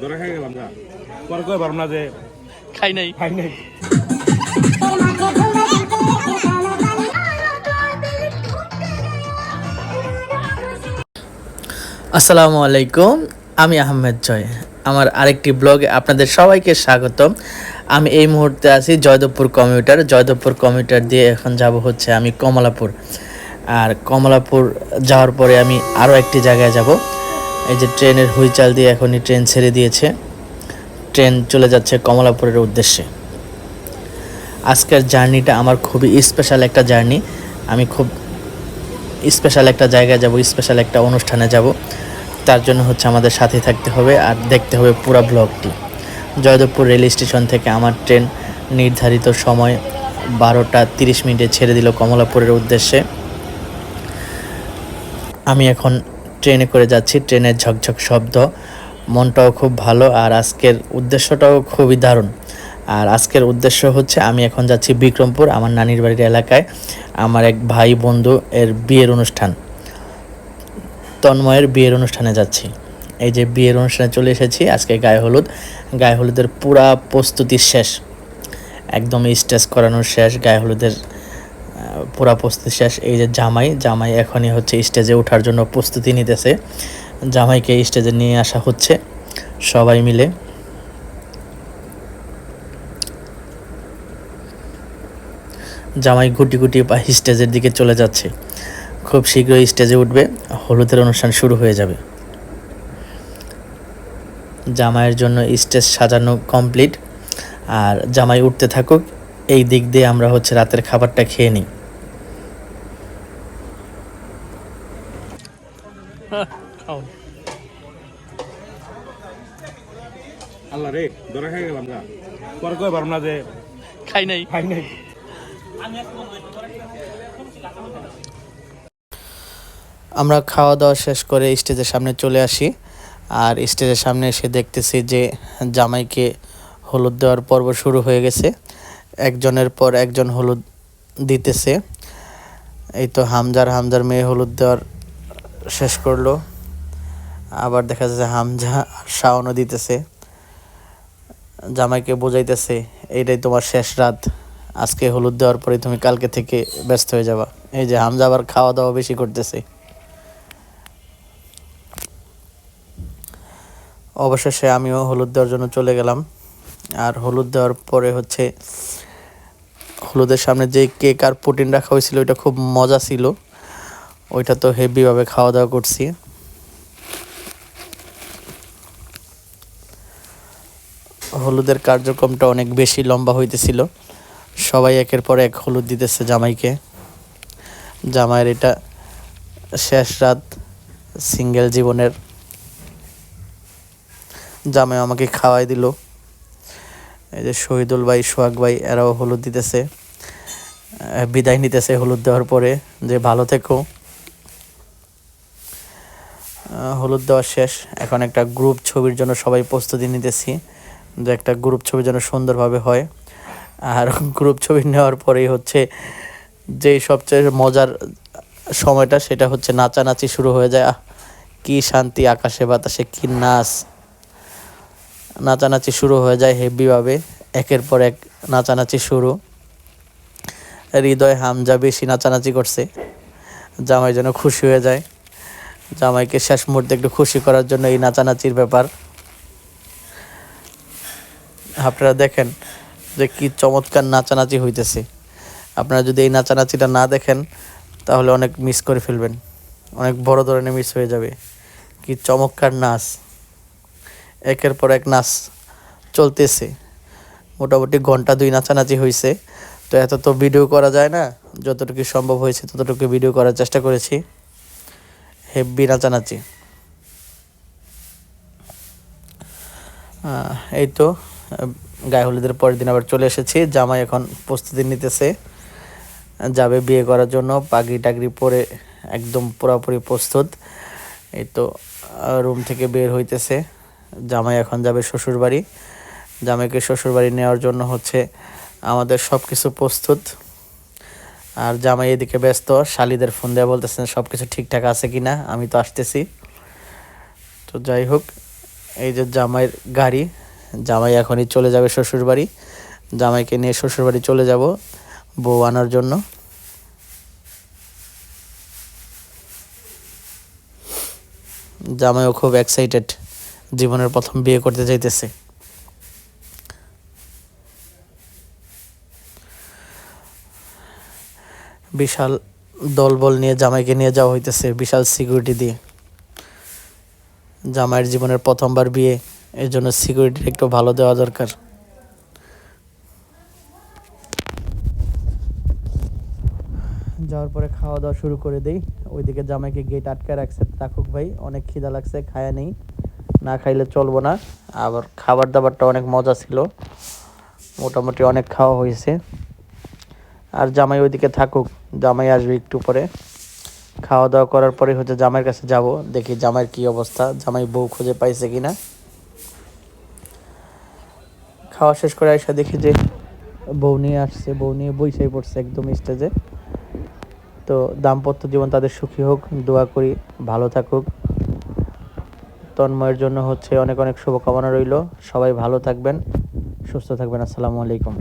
ধরে খাই গেলাম না পরে কই পারলাম না যে খাই নাই। খাই নাই। আসসালামু আলাইকুম আমি আহমেদ জয়। আমার আরেকটি ব্লগে আপনাদের সবাইকে স্বাগতম। আমি এই মুহূর্তে আছি জয়দেবপুর কমিউটার। জয়দেবপুর কমিউটার দিয়ে এখন যাব হচ্ছে আমি কমলাপুর। আর কমলাপুর যাওয়ার পরে আমি আরও একটি জায়গায় যাব। এই যে ট্রেনের হুইচাল দিয়ে এখনই ট্রেন ছেড়ে দিয়েছে। ট্রেন চলে যাচ্ছে কমলাপুরের উদ্দেশ্যে। আজকের জার্নিটা আমার খুবই স্পেশাল একটা জার্নি। আমি খুব স্পেশাল একটা জায়গায় যাব স্পেশাল একটা অনুষ্ঠানে যাব। তার জন্য হচ্ছে আমাদের সাথে থাকতে হবে আর দেখতে হবে পুরো ব্লগটি। জয়দেবপুর রেল স্টেশন থেকে আমার ট্রেন নির্ধারিত সময় বারোটা তিরিশ মিনিটে ছেড়ে দিল কমলাপুরের উদ্দেশ্যে। আমি এখন ট্রেনে করে যাচ্ছি, ট্রেনের ঝকঝক শব্দ। মনটাও খুব ভালো আর আজকের উদ্দেশ্যটাও খুবই দারুণ। আর আজকের উদ্দেশ্য হচ্ছে আমি এখন যাচ্ছি বিক্রমপুর, আমার নানির বাড়ির এলাকায়। আমার এক ভাই বন্ধু এর বিয়ের অনুষ্ঠান। তন্ময়ের বিয়ের অনুষ্ঠানে যাচ্ছি। এই যে বিয়ের অনুষ্ঠানে চলে এসেছি, আজকে গায়ে হলুদ। গায়ে হলুদের পুরা প্রস্তুতি শেষ। একদম স্টেজ করানোর শেষ, গায়ে হলুদের পুরা প্রস্তুতি শেষ। এই যে জামাই জামাই এখনই হচ্ছে স্টেজে ওঠার জন্য প্রস্তুতি নিতেছে। জামাইকে স্টেজে নিয়ে আসা হচ্ছে সবাই মিলে। জামাই গুটি গুটি পা স্টেজের দিকে চলে যাচ্ছে। খুব শীঘ্রই স্টেজে উঠবে, হলুদের অনুষ্ঠান শুরু হয়ে যাবে। জামাইয়ের জন্য স্টেজ সাজানো কমপ্লিট আর জামাই উঠতে থাকুক, এই দিক দিয়ে আমরা হচ্ছে রাতের খাবারটা খেয়ে নিই। আল্লাহ রে ধরে খাই গেলাম না পরে কই পারলাম না যে খাই নাই। খাই নাই। আমরা খাওয়া দাওয়া শেষ করে স্টেজের সামনে চলে আসি আর স্টেজের সামনে এসে দেখতেছি যে জামাইকে হলুদ দেওয়ার পর্ব শুরু হয়ে গেছে। একজনের পর একজন হলুদ দিতেছে। এই তো হামজার হামজার মেয়ে হলুদ দেওয়ার শেষ করল। আবার দেখা যাচ্ছে হামজা আর শাওনও দিতেছে। জামাইকে বোঝাইতেছে, এইটাই তোমার শেষ রাত। আজকে হলুদ দেওয়ার পরে তুমি কালকে থেকে ব্যস্ত হয়ে যাবা। এই যে হামজা আবার খাওয়া দাওয়া বেশি করতেছে। অবশেষে আমিও হলুদ দেওয়ার জন্য চলে গেলাম। আর হলুদ দেওয়ার পরে হচ্ছে হলুদের সামনে যে কেক আর প্রোটিন রাখা হয়েছিল, ওইটা খুব মজা ছিল। ওইটা তো হেভিভাবে খাওয়া দাওয়া করছি। হলুদের কার্যক্রমটা অনেক বেশি লম্বা হইতেছিল। সবাই একের পর এক হলুদ দিতেছে জামাইকে। জামাইয়ের এটা শেষ রাত সিঙ্গেল জীবনের। জামাই আমাকে খাওয়াই দিল। এই যে শহীদুল ভাই, সোহাগ ভাই, এরাও হলুদ দিতেছে। বিদায় নিতেছে হলুদ দেওয়ার পরে যে ভালো থেকো। হলুদ দেওয়া শেষ। এখন একটা গ্রুপ ছবির জন্য সবাই প্রস্তুতি নিতেছি, যে একটা গ্রুপ ছবি যেন সুন্দরভাবে হয়। আর গ্রুপ ছবি নেওয়ার পরেই হচ্ছে যেই সবচেয়ে মজার সময়টা, সেটা হচ্ছে নাচানাচি শুরু হয়ে যায়। কি শান্তি আকাশে বাতাসে, কি নাচ। নাচানাচি শুরু হয়ে যায় হেভিভাবে একের পর এক নাচানাচি শুরু। হৃদয় হামজা বেশি নাচানাচি করছে। জামাই যেন খুশি হয়ে যায়। জামাইকে শেষ মুহূর্তে একটু খুশি করার জন্য এই নাচানাচির ব্যাপার। আপনারা দেখেন যে কি চমৎকার নাচানাচি হইতেছে। আপনারা যদি এই নাচানাচিটা না দেখেন, তাহলে অনেক মিস করে ফেলবেন। অনেক বড় ধরনের মিস হয়ে যাবে। কি চমৎকার নাচ। একের পর এক নাচ চলতেছে। মোটামুটি ঘণ্টা দুই নাচানাচি হয়েছে তো এত তো ভিডিও করা যায় না। যতটুকু সম্ভব হয়েছে ততটুকু ভিডিও করার চেষ্টা করেছি। হেব্বি নাচানাচি এই তো গায়ে হলুদের পরের দিন আবার চলে এসেছি। জামাই এখন প্রস্তুতি নিতেছে। যাবে বিয়ে করার জন্য। পাগড়ি টাগড়ি পরে একদম পুরোপুরি প্রস্তুত। এই তো রুম থেকে বের হইতেছে। জামাই এখন যাবে শ্বশুরবাড়ি। জামাইকে শ্বশুরবাড়ি নেওয়ার জন্য হচ্ছে আমাদের সব কিছু প্রস্তুত। আর জামাই এদিকে ব্যস্ত, শালিদের ফোন দেওয়া বলতেছেন সব কিছু ঠিকঠাক আছে কি না আমি তো আসতেছি। তো যাই হোক, এই যে জামাইয়ের গাড়ি, জামাই এখনই চলে যাবে শ্বশুরবাড়ি। জামাইকে নিয়ে শ্বশুরবাড়ি চলে যাব বউ আনার জন্য। জামাইও খুব এক্সাইটেড জীবনের প্রথম বিয়ে করতে যাইতেছে বিশাল দলবল নিয়ে জামাইকে নিয়ে যাওয়া হইতেছে, বিশাল সিকিউরিটি দিয়ে। জামাইয়ের জীবনের প্রথমবার বিয়ে, এর জন্য সিকিউরিটি একটু ভালো দেওয়া দরকার। যাওয়ার পরে খাওয়া দাওয়া শুরু করে দেই। ওইদিকে জামাইকে গেট আটকে রাখছে তাকুক ভাই, অনেক খিদা লাগছে, খায়া নেই। না খাইলে চলবো না। আবার খাবার দাবারটা অনেক মজা ছিল। মোটামুটি অনেক খাওয়া হয়েছে। আর জামাই ওইদিকে থাকুক, জামাই আসবে একটু পরে। খাওয়া দাওয়া করার পরে হচ্ছে জামাইয়ের কাছে যাব, দেখি জামাইয়ের কি অবস্থা, জামাই বউ খুঁজে পাইছে কিনা। খাওয়া শেষ করে এসে দেখি যে বউ নিয়ে আসছে, বউ নিয়ে বইসাই পড়ছে একদম স্টেজে তো দাম্পত্য জীবন তাদের সুখী হোক, দোয়া করি, ভালো থাকুক। তন্ময়ের জন্য হচ্ছে অনেক অনেক শুভকামনা রইল। সবাই ভালো থাকবেন, সুস্থ থাকবেন, আসসালামু আলাইকুম।